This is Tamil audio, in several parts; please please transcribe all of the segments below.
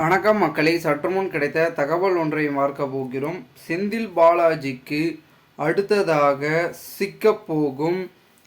வணக்கம் மக்களை. சற்றுமுன் கிடைத்த தகவல் ஒன்றை பார்க்க போகிறோம். செந்தில் பாலாஜிக்கு அடுத்ததாக சிக்கப்போகும்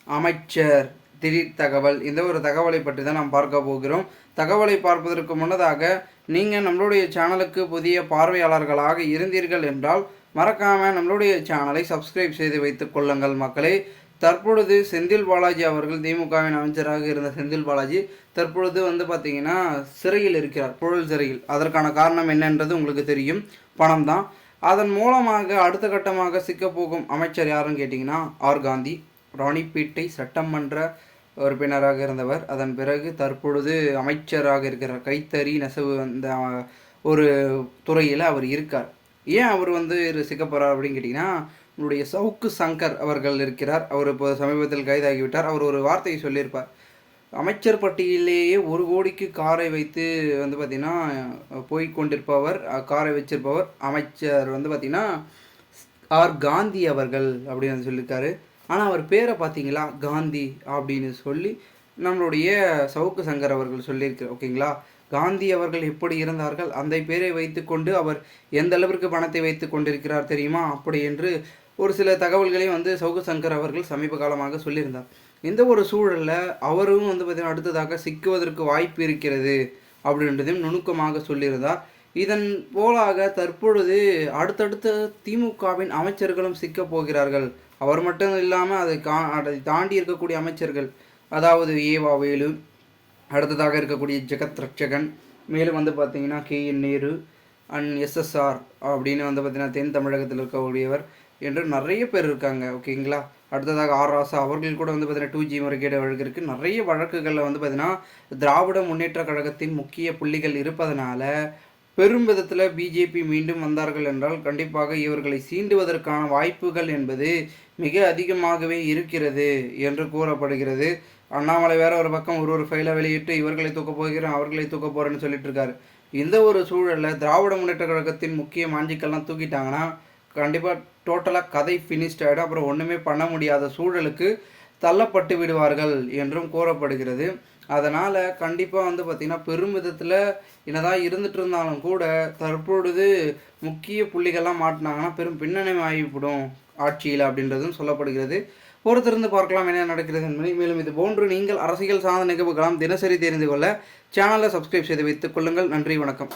அமைச்சர் திடீர் தகவல். இந்த ஒரு தகவலை பற்றி தான் நாம் பார்க்க போகிறோம். தகவலை பார்ப்பதற்கு முன்னதாக நீங்கள் நம்மளுடைய சேனலுக்கு புதிய பார்வையாளர்களாக இருந்தீர்கள் என்றால் மறக்காமல் நம்மளுடைய சேனலை சப்ஸ்கிரைப் செய்து வைத்துக் கொள்ளுங்கள் மக்களே. தற்பொழுது செந்தில் பாலாஜி அவர்கள் திமுகவின் அமைச்சராக இருந்த செந்தில் பாலாஜி தற்பொழுது வந்து பார்த்தீங்கன்னா சிறையில் இருக்கிறார் புழல் சிறையில். அதற்கான காரணம் என்னன்றது உங்களுக்கு தெரியும். பணம் தான். அதன் மூலமாக அடுத்த கட்டமாக சிக்கப்போகும் அமைச்சர் யாருன்னு கேட்டிங்கன்னா ஆர். காந்தி. ராணிப்பேட்டை சட்டமன்ற உறுப்பினராக இருந்தவர். அதன் பிறகு தற்பொழுது அமைச்சராக இருக்கிறார் கைத்தறி நெசவு அந்த ஒரு துறையில் அவர் இருக்கார். ஏன் அவர் வந்து சிக்கப்படுறார் அப்படின்னு கேட்டிங்கன்னா நம்முடைய சவுக்கு சங்கர் அவர்கள் இருக்கிறார். அவர் இப்போ சமீபத்தில் கைதாகிவிட்டார். அவர் ஒரு வார்த்தையை சொல்லியிருப்பார். அமைச்சர் பட்டியலேயே ஒரு கோடிக்கு காரை வைத்து வந்து பார்த்திங்கன்னா போய் கொண்டிருப்பவர் காரை வச்சிருப்பவர் அமைச்சர் வந்து பார்த்திங்கன்னா ஆர் காந்தி அவர்கள் அப்படின்னு சொல்லியிருக்காரு. ஆனால் அவர் பேரை பார்த்தீங்களா? காந்தி அப்படின்னு சொல்லி நம்மளுடைய சவுக்கு சங்கர் அவர்கள் சொல்லியிருக்கார் ஓகேங்களா? காந்தி அவர்கள் எப்படி இருந்தார்கள்? அந்த பேரை வைத்துக்கொண்டு அவர் எந்த அளவிற்கு பணத்தை வைத்து கொண்டிருக்கிறார் தெரியுமா? அப்படி என்று ஒரு சில தகவல்களையும் வந்து சவுக்கு சங்கர் அவர்கள் சமீப காலமாக சொல்லியிருந்தார். இந்த ஒரு சூழலில் அவரும் வந்து பார்த்திங்கன்னா அடுத்ததாக சிக்குவதற்கு வாய்ப்பு இருக்கிறது அப்படின்றதையும் நுணுக்கமாக சொல்லியிருந்தார். இதன் போலாக தற்பொழுது அடுத்தடுத்த திமுகவின் அமைச்சர்களும் சிக்கப் போகிறார்கள். அவர் மட்டும் இல்லாமல் அதை கா அதை தாண்டி இருக்கக்கூடிய அமைச்சர்கள் அதாவது ஏவா வேலு அடுத்ததாக இருக்கக்கூடிய ஜெகத் ரட்சகன் மேலும் வந்து பார்த்தீங்கன்னா K N Nehru and SSR அப்படின்னு வந்து பார்த்தீங்கன்னா தென் தமிழகத்தில் இருக்கக்கூடியவர். என்று நிறைய பேர் இருக்காங்க ஓகேங்களா அடுத்ததாக ஆர் ராசா அவர்கள் கூட வந்து பார்த்தீங்கன்னா டூ ஜி முறைகேடு வழக்கு இருக்குது நிறைய வழக்குகளில் வந்து பார்த்தீங்கன்னா திராவிட முன்னேற்ற கழகத்தின் முக்கிய புள்ளிகள் இருப்பதனால பெரும் விதத்தில் பிஜேபி மீண்டும் வந்தார்கள் என்றால் கண்டிப்பாக இவர்களை சீண்டுவதற்கான வாய்ப்புகள் என்பது மிக அதிகமாகவே இருக்கிறது என்று கூறப்படுகிறது. அண்ணாமலை வேற ஒரு பக்கம் ஒரு ஒரு ஃபைலை வெளியிட்டு இவர்களை தூக்க போகிறேன் அவர்களை தூக்க போகிறேன்னு சொல்லிட்டு இருக்காரு. இந்த ஒரு சூழலில் திராவிட முன்னேற்ற கழகத்தின் முக்கிய மாஞ்சிக்கெல்லாம் தூக்கிட்டாங்கன்னா கண்டிப்பாக டோட்டலாக கதை ஃபினிஷ்ட் ஆகிடும் அப்புறம் ஒன்றுமே பண்ண முடியாத சூழலுக்கு தள்ளப்பட்டு விடுவார்கள் என்றும் கூறப்படுகிறது. அதனால் கண்டிப்பாக வந்து பார்த்திங்கன்னா பெரும் விதத்தில் என்னதான் இருந்துட்டு இருந்தாலும் கூட தற்பொழுது முக்கிய புள்ளிகள்லாம் மாட்டினாங்கன்னா பெரும் பின்னணி ஆகிவிடும் ஆட்சியில் அப்படின்றதும் சொல்லப்படுகிறது. பொறுத்திருந்து பார்க்கலாம் என்ன நடக்கிறது என்பதை. மேலும் இது போன்று நீங்கள் அரசியல் சார்ந்த நிகழ்வுகளாம் தினசரி தெரிந்து கொள்ள சேனலை சப்ஸ்கிரைப் செய்து வைத்துக் கொள்ளுங்கள். நன்றி வணக்கம்.